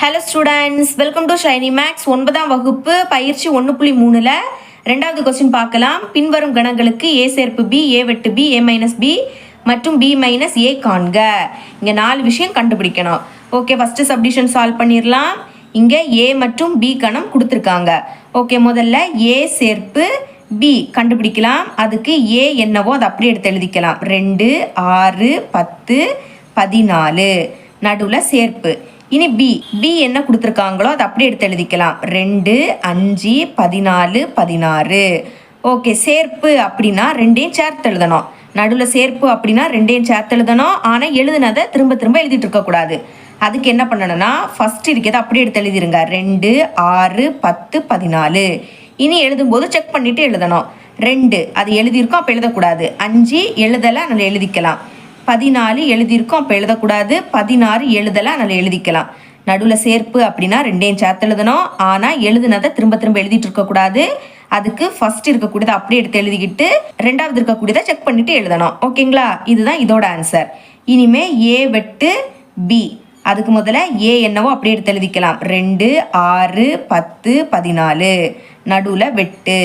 Hello students welcome to Shiny Maths ஒன்பதாம் வகுப்பு பயிற்சி ஒன்று புள்ளி மூணில். ரெண்டாவது கொஸ்டின் பார்க்கலாம். பின்வரும் கணங்களுக்கு ஏ சேர்ப்பு பி ஏ வெட்டு பி ஏ மைனஸ் பி மற்றும் பி மைனஸ் ஏ காண்க. இங்கே நாலு விஷயம் கண்டுபிடிக்கணும். ஓகே ஃபஸ்ட்டு சப்டிஷன் சால்வ் பண்ணிடலாம். இங்கே ஏ மற்றும் பி கணம் கொடுத்துருக்காங்க. ஓகே முதல்ல ஏ சேர்ப்பு பி கண்டுபிடிக்கலாம். அதுக்கு ஏ என்னவோ அதை அப்படியே எடுத்து எழுதிக்கலாம். ரெண்டு ஆறு பத்து பதினாலு. நடுவில் சேர்ப்பு. இனி பி பி என்ன கொடுத்துருக்காங்களோ அதை அப்படியே எடுத்து எழுதிக்கலாம். ரெண்டு அஞ்சு பதினாலு பதினாறு. ஓகே சேர்ப்பு அப்படின்னா ரெண்டையும் சேர்த்து எழுதணும். நடுவில் சேர்ப்பு அப்படின்னா ரெண்டையும் சேர்த்து எழுதணும். ஆனால் எழுதுனதை திரும்ப திரும்ப எழுதிட்டு இருக்கக்கூடாது அதுக்கு என்ன பண்ணணும்னா ஃபஸ்ட் இருக்கிறத அப்படியே எடுத்து எழுதிருங்க. ரெண்டு ஆறு பத்து பதினாலு. இனி எழுதும்போது செக் பண்ணிவிட்டு எழுதணும். ரெண்டு அது எழுதியிருக்கோம் அப்போ எழுதக்கூடாது. அஞ்சு எழுதலை நல்லா எழுதிக்கலாம். பதினாலு எழுதியிருக்கோம். அப்போ எழுதக்கூடாது. பதினாறு எழுதலை அதில் எழுதிக்கலாம். நடுவில் சேர்ப்பு அப்படின்னா ரெண்டையும் சேர்த்து எழுதணும். ஆனால் எழுதுனதை திரும்ப திரும்ப எழுதிட்டு இருக்கக்கூடாது. அதுக்கு ஃபர்ஸ்ட் இருக்கக்கூடியதை அப்படியே எடுத்து எழுதிக்கிட்டு ரெண்டாவது இருக்கக்கூடியதை செக் பண்ணிட்டு எழுதணும். ஓகேங்களா இதுதான் இதோட ஆன்சர் இனிமே ஏ வெட்டு பி அதுக்கு முதல்ல ஏ என்னவோ அப்படியே எடுத்து எழுதிக்கலாம். ரெண்டு ஆறு பத்து பதினாலு. நடுவில் வெட்டு.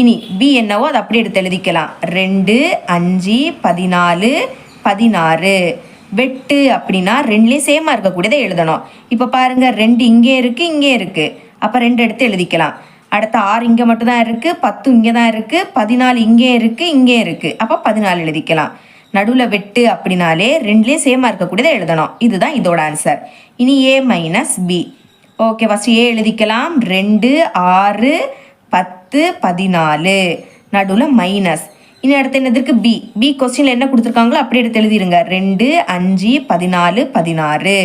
இனி பி என்னவோ அதை அப்படியே எடுத்து எழுதிக்கலாம். ரெண்டு அஞ்சு பதினாலு பதினாறு. வெட்டு அப்படின்னா ரெண்டுலேயும் சேமாக இருக்கக்கூடியதை எழுதணும். இப்போ பாருங்க ரெண்டு இங்கே இருக்குது இங்கே இருக்குது அப்போ ரெண்டு எடுத்து எழுதிக்கலாம். அடுத்த ஆறு இங்கே மட்டும் தான் இருக்குது பத்து இங்கே தான் இருக்குது பதினாலு இங்கே இருக்குது இங்கே இருக்குது அப்போ பதினாலு எழுதிக்கலாம். நடுவில் வெட்டு அப்படின்னாலே ரெண்டுலேயும் சேமாக இருக்கக்கூடியதை எழுதணும். இதுதான் இதோட ஆன்சர் இனி A minus B okay first A எழுதிக்கலாம். ரெண்டு ஆறு பத்து பதினாலு. நடுவில் மைனஸ் இனி அடுத்து என்னதுக்கு? பி பி கொஸ்டினில் என்ன கொடுத்துருக்காங்களோ அப்படி எடுத்து எழுதிருங்க. ரெண்டு அஞ்சு பதினாலு பதினாறு.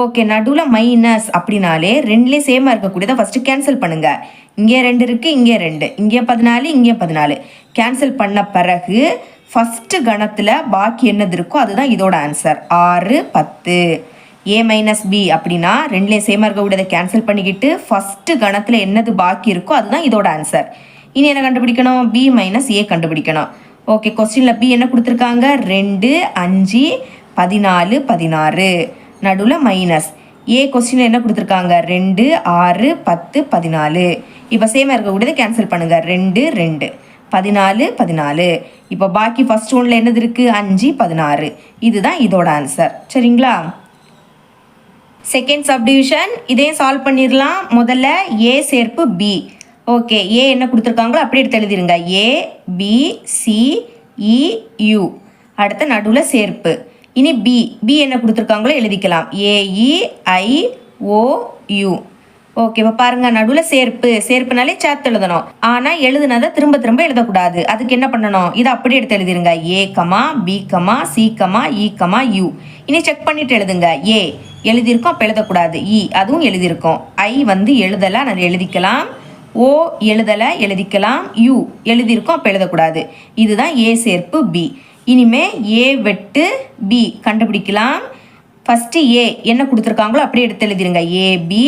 ஓகே நடுவில் மைனஸ் அப்படின்னாலே ரெண்டுலேயும் சேமாக இருக்கக்கூடியதை ஃபஸ்ட்டு கேன்சல் பண்ணுங்கள் இங்கே ரெண்டு இருக்குது இங்கே ரெண்டு. இங்கே பதினாலு இங்கே பதினாலு. கேன்சல் பண்ண பிறகு ஃபஸ்ட்டு கணத்தில் பாக்கி என்னது இருக்கோ அதுதான் இதோட ஆன்சர் ஆறு பத்து. ஏ மைனஸ் பி அப்படின்னா ரெண்டுலேயும் சேமாக இருக்கக்கூடியதை கேன்சல் பண்ணிக்கிட்டு ஃபஸ்ட்டு கணத்தில் என்னது பாக்கி இருக்கோ அதுதான் இதோட ஆன்சர் இனி என்ன கண்டுபிடிக்கணும்? பி மைனஸ் ஏ கண்டுபிடிக்கணும். ஓகே கொஸ்டினில் பி என்ன கொடுத்துருக்காங்க? ரெண்டு அஞ்சு பதினாலு பதினாறு. நடுவில் மைனஸ் ஏ கொஸ்டினில் என்ன கொடுத்துருக்காங்க? ரெண்டு ஆறு பத்து பதினாலு. இப்போ சேமாக இருக்கக்கூடியதை கேன்சல் பண்ணுங்கள் ரெண்டு ரெண்டு. பதினாலு பதினாலு. இப்போ பாக்கி ஃபர்ஸ்ட் ஒன்றில் என்னது இருக்குது அஞ்சு பதினாறு. இதுதான் இதோட ஆன்சர் சரிங்களா? செகண்ட் சப்டிவிஷன் இதையும் சால்வ் பண்ணிடலாம். முதல்ல ஏ சேர்ப்பு பி ஓகே ஏ என்ன கொடுத்துருக்காங்களோ அப்படி எடுத்து எழுதிருங்க. A B C E e, U அடுத்த நடுவில் சேர்ப்பு. இனி பி பி என்ன கொடுத்துருக்காங்களோ எழுதிக்கலாம். A E I O U okay இப்போ பாருங்கள் நடுவில் சேர்ப்பு. சேர்ப்புனாலே சேர்த்து எழுதணும். ஆனால் எழுதுனதை திரும்ப திரும்ப எழுதக்கூடாது. அதுக்கு என்ன பண்ணணும்? இதை அப்படியே எடுத்து எழுதிருங்க. A comma B comma C comma E comma U இனி செக் பண்ணிட்டு எழுதுங்க. ஏ எழுதியிருக்கோம் அப்போ எழுதக்கூடாது. இ அதுவும் எழுதியிருக்கோம். ஐ வந்து எழுதலாம் நான் எழுதிக்கலாம். ஓ எழுதலை எழுதிக்கலாம் யூ. எழுதியிருக்கோம் அப்போ எழுதக்கூடாது. இதுதான் ஏ சேர்ப்பு பி. இனிமே ஏ வெட்டு பி. கண்டுபிடிக்கலாம். ஃபஸ்ட்டு ஏ என்ன கொடுத்துருக்காங்களோ அப்படியே எடுத்து எழுதிருங்க. ஏபி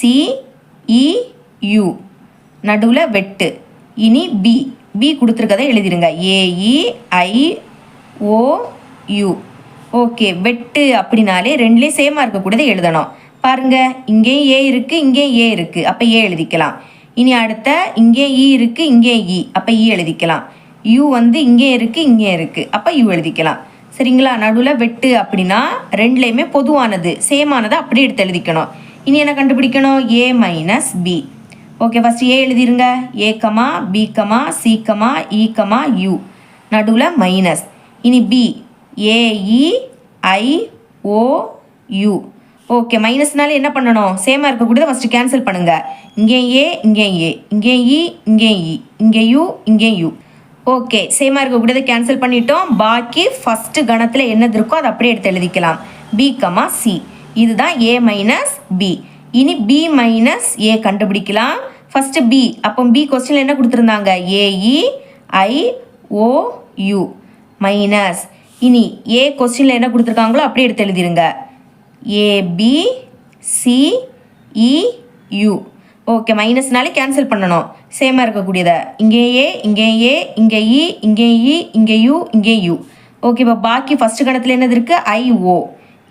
பி நடுவில் வெட்டு. இனி பி. பி கொடுத்துருக்கதை எழுதிருங்க. ஏஇ ஐ ஓகே வெட்டு அப்படின்னாலே ரெண்டுலேயும் சேமாக இருக்கக்கூடியதை எழுதணும். பாருங்கள் இங்கேயும் ஏ இருக்குது இங்கேயும் ஏ இருக்குது அப்போ ஏ எழுதிக்கலாம். இனி அடுத்த இங்கே இ இருக்குது இங்கே இ அப்போ இ எழுதிக்கலாம். யூ வந்து இங்கே இருக்குது இங்கே இருக்குது அப்போ யூ எழுதிக்கலாம். சரிங்களா? நடுவில் வெட்டு அப்படின்னா ரெண்டுலேயுமே பொதுவானது சேமானதை அப்படியே எடுத்து எழுதிக்கணும். இனி என்ன கண்டுபிடிக்கணும்? A minus B okay first A எழுதிருங்க. A comma B comma C comma E comma U நடுவில் மைனஸ் இனி B A E I O U okay மைனஸ்னால என்ன பண்ணணும்? சேமாக இருக்கக்கூடியதை ஃபஸ்ட்டு கேன்சல் பண்ணுங்கள் இங்கே ஏ இங்கே ஏ. இங்கே இ இங்கே இ. இங்கே யூ இங்கே யூ. ஓகே சேமாக இருக்கக்கூடியதை கேன்சல் பண்ணிட்டோம். பாக்கி ஃபஸ்ட்டு கணத்தில் என்னது இருக்கோ அதை அப்படியே எடுத்து எழுதிக்கலாம். பி கமா சி இதுதான் ஏ மைனஸ் பி இனி பி மைனஸ் ஏ கண்டுபிடிக்கலாம். ஃபஸ்ட்டு பி அப்போ பி கொஸ்டினில் என்ன கொடுத்துருந்தாங்க? A E I e, O U minus இனி ஏ கொஸ்டினில் என்ன கொடுத்துருக்காங்களோ அப்படியே எடுத்து எழுதிருங்க. ஏபிசிஇயு ஓகே மைனஸ்னாலே கேன்சல் பண்ணணும். சேமாக இருக்கக்கூடியதை. இங்கே ஏ இங்கே ஏ இங்கே இ இங்கே இ இங்கே யூ இங்கே யூ ஓகே இப்போ பாக்கி ஃபஸ்ட்டு கணத்தில் என்னது இருக்குது ஐஓ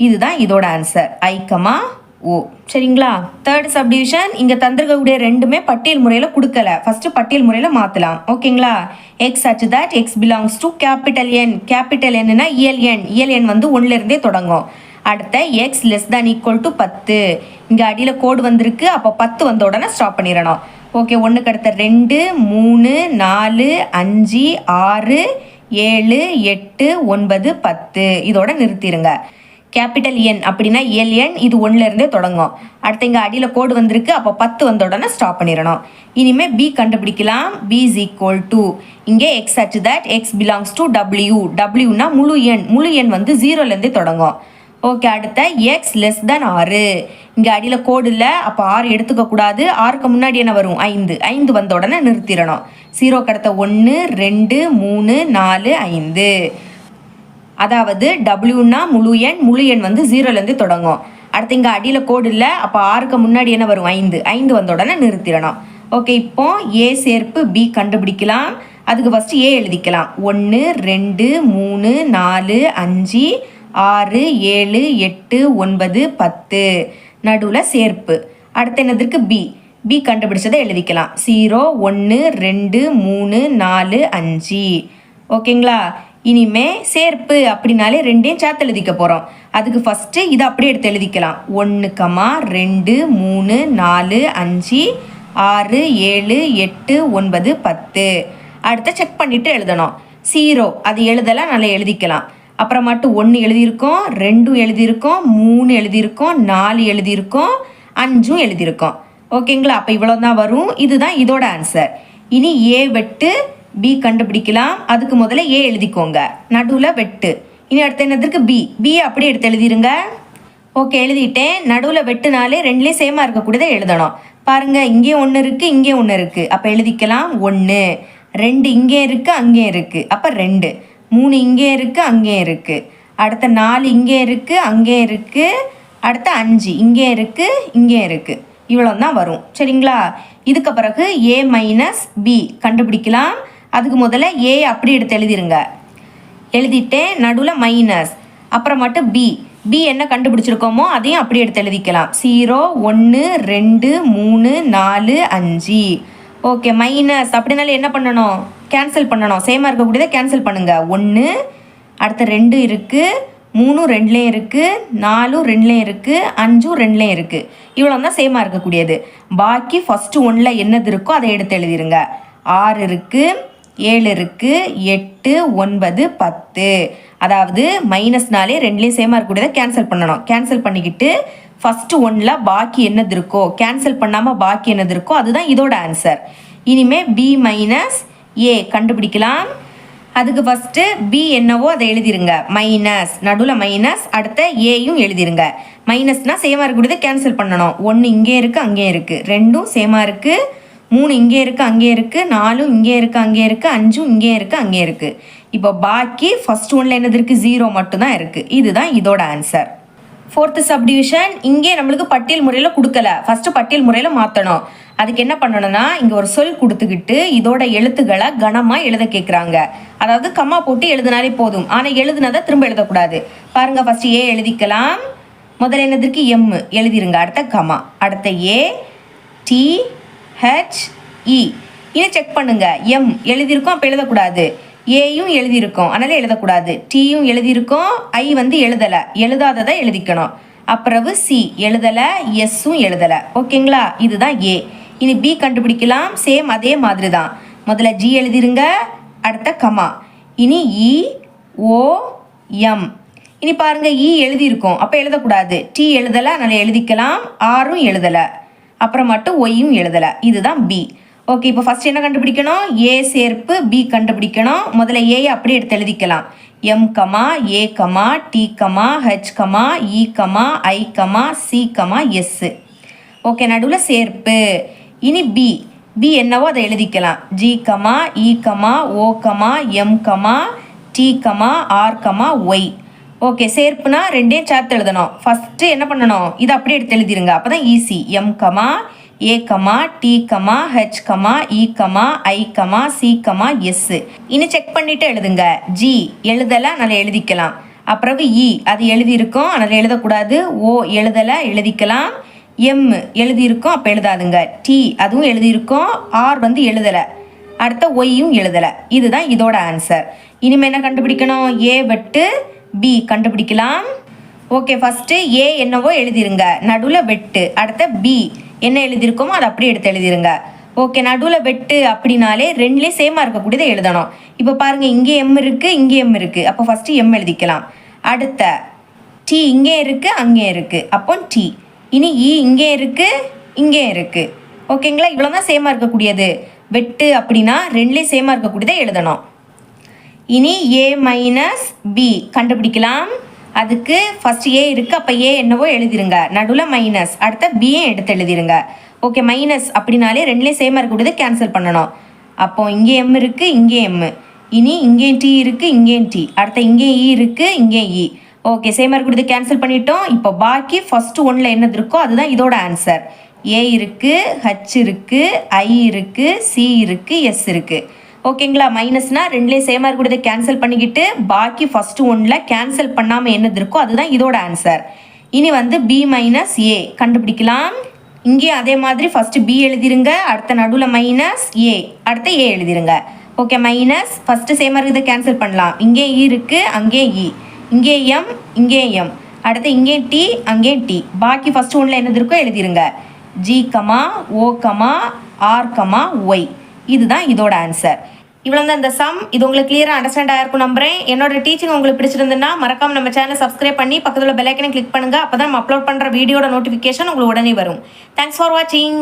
இதுதான் இதோட ஆன்சர் ஐ கமா ஓ சரிங்களா? தேர்ட் சப்டிவிஷன் இங்கே தந்திருக்கக்கூடிய ரெண்டுமே பட்டியல் முறையில் கொடுக்கல. ஃபஸ்ட்டு பட்டியல் முறையில் மாற்றலாம் ஓகேங்களா எக்ஸ் அச்சு that X belongs to capital N capital என்னன்னா இயல் எண். இயல் எண் வந்து ஒன்றுலேருந்தே தொடங்கும். அடுத்த X less than equal to பத்து. இங்கே அடியில் கோடு வந்திருக்கு அப்போ பத்து வந்த உடனே ஸ்டாப் பண்ணிடணும். ஓகே ஒன்றுக்கு அடுத்த ரெண்டு மூணு நாலு அஞ்சு ஆறு ஏழு எட்டு ஒன்பது பத்து. இதோட நிறுத்திடுங்க கேபிட்டல் என் அப்படின்னா எல் என் இது ஒன்றுலேருந்தே தொடங்கும். அடுத்து இங்கே அடியில் கோடு வந்திருக்கு அப்போ பத்து வந்த உடனே ஸ்டாப் பண்ணிடணும். இனிமேல் பி கண்டுபிடிக்கலாம். பி இஸ் ஈக்குவல் டு இங்கே x such that x belongs to W டபிள்யூனா முழு எண் முழு எண் வந்து ஜீரோலேருந்தே தொடங்கும். ஓகே அடுத்த எக்ஸ் லெஸ் தென் ஆறு. இங்கே அடியில் கோடு இல்லை அப்போ ஆறு எடுத்துக்கக்கூடாது ஆறுக்கு முன்னாடி என்ன வரும்? ஐந்து. ஐந்து வந்த உடனே நிறுத்திடணும். சீரோ கடத்த ஒன்று ரெண்டு மூணு நாலு ஐந்து. அதாவது டபிள்யூனா முழு எண் முழு எண் வந்து ஜீரோலேருந்து தொடங்கும். அடுத்து இங்கே அடியில் கோடு இல்லை அப்போ ஆறுக்கு முன்னாடி என்ன வரும்? ஐந்து. ஐந்து வந்த உடனே நிறுத்திடணும். ஓகே இப்போ ஏ சேர்ப்பு பி கண்டுபிடிக்கலாம். அதுக்கு ஃபஸ்ட்டு ஏ எழுதிக்கலாம். ஒன்று ரெண்டு மூணு நாலு அஞ்சு ஆறு ஏழு எட்டு ஒன்பது பத்து. நடுவில் சேர்ப்பு. அடுத்து என்னதற்கு பி. பி கண்டுபிடிச்சதை எழுதிக்கலாம். ஜீரோ ஒன்று ரெண்டு மூணு நாலு அஞ்சு. ஓகேங்களா? இனிமே சேர்ப்பு அப்படின்னாலே ரெண்டையும் சேர்த்து எழுதிக்க போகிறோம் அதுக்கு ஃபஸ்ட்டு இதை அப்படியே எடுத்து எழுதிக்கலாம். ஒன்று கமா ரெண்டு மூணு நாலு அஞ்சு ஆறு ஏழு எட்டு ஒன்பது பத்து. அடுத்த செக் பண்ணிவிட்டு எழுதணும். ஜீரோ அது எழுதலாம் நல்லா எழுதிக்கலாம். அப்புறமாட்டு ஒன்று எழுதியிருக்கோம் ரெண்டும் எழுதியிருக்கோம் மூணு எழுதியிருக்கோம் நாலு எழுதியிருக்கோம் அஞ்சும் எழுதியிருக்கோம். ஓகேங்களா? அப்போ இவ்வளோ தான் வரும். இதுதான் இதோட ஆன்சர் இனி ஏ வெட்டு பி கண்டுபிடிக்கலாம். அதுக்கு முதல்ல ஏ எழுதிக்கோங்க. நடுவில் வெட்டு. இனி அடுத்து என்னதுக்கு பி பி அப்படியே எடுத்து எழுதிருங்க. ஓகே எழுதிட்டேன். நடுவில் வெட்டுனாலே ரெண்டுலேயும் சேமாக இருக்கக்கூடியதை எழுதணும். பாருங்கள் இங்கே ஒன்று இருக்குது இங்கே ஒன்று இருக்குது அப்போ எழுதிக்கலாம். ஒன்று ரெண்டு இங்கே இருக்குது அங்கேயும் இருக்குது அப்போ ரெண்டு. மூணு இங்கே இருக்குது அங்கே இருக்குது அடுத்த நாலு இங்கே இருக்குது அங்கே இருக்குது அடுத்த அஞ்சு இங்கே இருக்குது இங்கே இருக்குது இவ்வளோ தான் வரும். சரிங்களா? இதுக்கு பிறகு ஏ மைனஸ் பி கண்டுபிடிக்கலாம். அதுக்கு முதல்ல ஏ அப்படி எடுத்து எழுதிருங்க. எழுதிட்டேன் நடுவில் மைனஸ் அப்புறம் மட்டும் பி பி என்ன கண்டுபிடிச்சிருக்கோமோ அதையும் அப்படி எடுத்து எழுதிக்கலாம். ஜீரோ ஒன்று ரெண்டு மூணு நாலு அஞ்சு. ஓகே மைனஸ் அப்படினால என்ன பண்ணணும்? கேன்சல் பண்ணணும். சேமாக இருக்கக்கூடியதை கேன்சல் பண்ணுங்கள் ஒன்று அடுத்த ரெண்டு இருக்குது மூணும் ரெண்டுலேயும் இருக்குது நாலும் ரெண்டுலேயும் இருக்குது அஞ்சும் ரெண்டுலேயும் இருக்குது இவ்வளோ தான் சேமாக இருக்கக்கூடியது. பாக்கி ஃபஸ்ட்டு ஒன்றில் என்னது இருக்கோ அதை எடுத்து எழுதிருங்க. ஆறு இருக்குது ஏழு இருக்குது எட்டு ஒன்பது பத்து. அதாவது மைனஸ்னாலே ரெண்டுலேயும் சேமாக இருக்கக்கூடியதை கேன்சல் பண்ணணும். கேன்சல் பண்ணிக்கிட்டு ஃபஸ்ட்டு ஒன்றில் பாக்கி என்னது இருக்கோ கேன்சல் பண்ணாமல் பாக்கி என்னது இருக்கோ அதுதான் இதோட ஆன்சர் இனிமேல் பி மைனஸ் ஏ கண்டுபிடிக்கலாம். அதுக்கு ஃபஸ்ட்டு பி என்னவோ அதை எழுதிருங்க. மைனஸ் நடுவில் மைனஸ் அடுத்த ஏயும் எழுதிருங்க. மைனஸ்னால் சேமாக இருக்கக்கூடியதை கேன்சல் பண்ணணும். ஒன்று இங்கே இருக்குது அங்கே இருக்குது ரெண்டும் சேமாக இருக்குது மூணு இங்கே இருக்குது அங்கே இருக்குது நாலும் இங்கே இருக்குது அங்கே இருக்குது அஞ்சும் இங்கே இருக்குது அங்கே இருக்குது இப்போ பாக்கி ஃபஸ்ட் ஒன்ல என்னது இருக்குது ஜீரோ மட்டும்தான் இருக்குது இதுதான் இதோட ஆன்சர் ஃபோர்த்து சப்டிவிஷன் இங்கே நம்மளுக்கு பட்டியல் முறையில் கொடுக்கல. ஃபஸ்ட்டு பட்டியல் முறையில் மாற்றணும் அதுக்கு என்ன பண்ணணும்னா இங்கே ஒரு சொல் கொடுத்துக்கிட்டு இதோட எழுத்துக்களை கனமாக எழுத கேட்குறாங்க அதாவது கம்மா போட்டு எழுதினாலே போதும். ஆனால் எழுதுனதை திரும்ப எழுதக்கூடாது. பாருங்கள் ஃபஸ்ட்டு ஏ எழுதிக்கலாம். முதல்ல என்னதுக்கு? எம் எழுதிருங்க. அடுத்த கமா அடுத்த ஏ டி ஹெச் இ இனி செக் பண்ணுங்கள் எம் எழுதியிருக்கோம் அப்போ எழுதக்கூடாது. ஏயும் எழுதியிருக்கோம். அதனால் எழுதக்கூடாது. டீயும் எழுதியிருக்கோம். ஐ வந்து எழுதலை. எழுதாததை எழுதிக்கணும். அப்புறவு சி எழுதலை. எஸ்ஸும் எழுதலை. ஓகேங்களா இதுதான் ஏ இனி பி கண்டுபிடிக்கலாம். சேம் அதே மாதிரி தான் முதல்ல ஜி எழுதிருங்க. அடுத்த கமா இனி இ ஓ எம் இனி பாருங்க இ எழுதியிருக்கோம். அப்போ எழுதக்கூடாது. டி எழுதலை. அதனால் எழுதிக்கலாம். ஆரும் எழுதலை. அப்புறம் மட்டும் ஒய்யும் எழுதலை. இதுதான் பி ஓகே இப்போ ஃபஸ்ட் என்ன கண்டுபிடிக்கணும்? ஏ சேர்ப்பு பி கண்டுபிடிக்கணும். முதல்ல ஏயை அப்படியே எடுத்து எழுதிக்கலாம். M comma A comma T comma H comma E comma I comma C comma S okay நடுவில் சேர்ப்பு. இனி பி பி என்னவோ அதை எழுதிக்கலாம். G comma E comma O comma M comma T comma R comma Y okay சேர்ப்புனா ரெண்டையும் சேர்த்து எழுதணும். First என்ன பண்ணணும்? இதை அப்படியே எடுத்து எழுதிருங்க. அப்போ தான் easy M comma A comma T comma H comma E comma I comma C comma S இனி செக் பண்ணிட்டு எழுதுங்க. ஜி எழுதலாம் நல்லா எழுதிக்கலாம். அப்புறவு இ e, அது எழுதியிருக்கோம் அதில் எழுதக்கூடாது. ஓ எழுதலை எழுதிக்கலாம். எம் எழுதியிருக்கோம் அப்போ எழுதாதுங்க. டி அதுவும் எழுதியிருக்கோம் ஆர் வந்து எழுதலை. அடுத்த ஒய்யும் எழுதலை. இதுதான் இதோட ஆன்சர் இனிமேல் என்ன கண்டுபிடிக்கணும்? ஏ வெட்டு பி கண்டுபிடிக்கலாம். ஓகே ஃபஸ்ட்டு ஏ என்னவோ எழுதிருங்க. நடுவில் வெட்டு அடுத்த பி என்ன எழுதியிருக்கோமோ அதை அப்படியே எடுத்து எழுதிருங்க. ஓகே நடுவில் வெட்டு அப்படின்னாலே ரெண்டுலேயும் சேமாக இருக்கக்கூடியதை எழுதணும். இப்போ பாருங்கள் இங்கே எம் இருக்குது இங்கே எம் இருக்குது அப்போ ஃபஸ்ட்டு எம் எழுதிக்கலாம். அடுத்த டி இங்கே இருக்குது அங்கே இருக்குது அப்போ டி இனி இ இங்கே இருக்குது இங்கே இருக்குது ஓகேங்களா இவ்வளோ தான் சேமாக இருக்கக்கூடியது. வெட்டு அப்படின்னா ரெண்டுலேயும் சேமாக இருக்கக்கூடியதை எழுதணும். இனி ஏ மைனஸ் பி கண்டுபிடிக்கலாம். அதுக்கு ஃபஸ்ட் ஏ இருக்குது அப்போ ஏ என்னவோ எழுதிருங்க. நடுவில் மைனஸ் அடுத்த பிஏ எடுத்து எழுதிருங்க. ஓகே மைனஸ் அப்படின்னாலே ரெண்டுலேயும் சேமாக இருக்கக்கூடியது கேன்சல் பண்ணணும். அப்போ இங்கே எம் இருக்குது இங்கே எம் இனி இங்கே டி இருக்குது இங்கே டி அடுத்த இங்கே e இ இருக்குது இங்கே இ ஓகே சேமாக இருக்கக்கூடியது கேன்சல் பண்ணிட்டோம். இப்போ பாக்கி ஃபஸ்ட்டு ஒன்றில் என்னது இருக்கோ அதுதான் இதோட ஆன்சர் ஏ இருக்குது ஹச் இருக்குது ஐ இருக்குது சி இருக்குது எஸ் இருக்குது ஓகேங்களா? மைனஸ்னால் ரெண்டுலேயும் சேமாக இருக்கிறத கேன்சல் பண்ணிக்கிட்டு பாக்கி ஃபஸ்ட்டு ஒன்றில் கேன்சல் பண்ணாமல் என்னது இருக்கோ அதுதான் இதோட ஆன்சர் இனி வந்து பி மைனஸ் ஏ கண்டுபிடிக்கலாம். இங்கேயும் அதே மாதிரி ஃபஸ்ட்டு பி எழுதிருங்க அடுத்த நடுவில் மைனஸ் ஏ அடுத்த ஏ எழுதிருங்க. ஓகே மைனஸ் ஃபஸ்ட்டு சேமாக இருக்கிறத கேன்சல் பண்ணலாம். இங்கே e இ இருக்குது அங்கே இ இங்கே எம் இங்கே எம் அடுத்து இங்கே டி அங்கே டி பாக்கி ஃபஸ்ட்டு ஒன்றில் என்னது இருக்கோ எழுதிருங்க. G comma O comma R comma Y இதுதான் இதோட ஆன்சர் இவ்வளோ தான் இந்த சம் இது உங்களுக்கு கிளியராக அண்டர்ஸ்டாண்ட் ஆயிருக்கும் நம்புறேன். என்னோட டீச்சிங் உங்களுக்கு பிடிச்சிருந்துன்னா மறக்காம நம்ம சேனலை சப்ஸ்கிரைப் பண்ணி பக்கத்தில் பெல் ஐக்கனை கிளிக் பண்ணுங்கள் அப்போ தான் நம்ம அப்லோட் பண்ணுற வீடியோட நோட்டிஃபிகேஷன் உங்களுக்கு உடனே வரும். தேங்க்ஸ் ஃபார் வாட்சிங்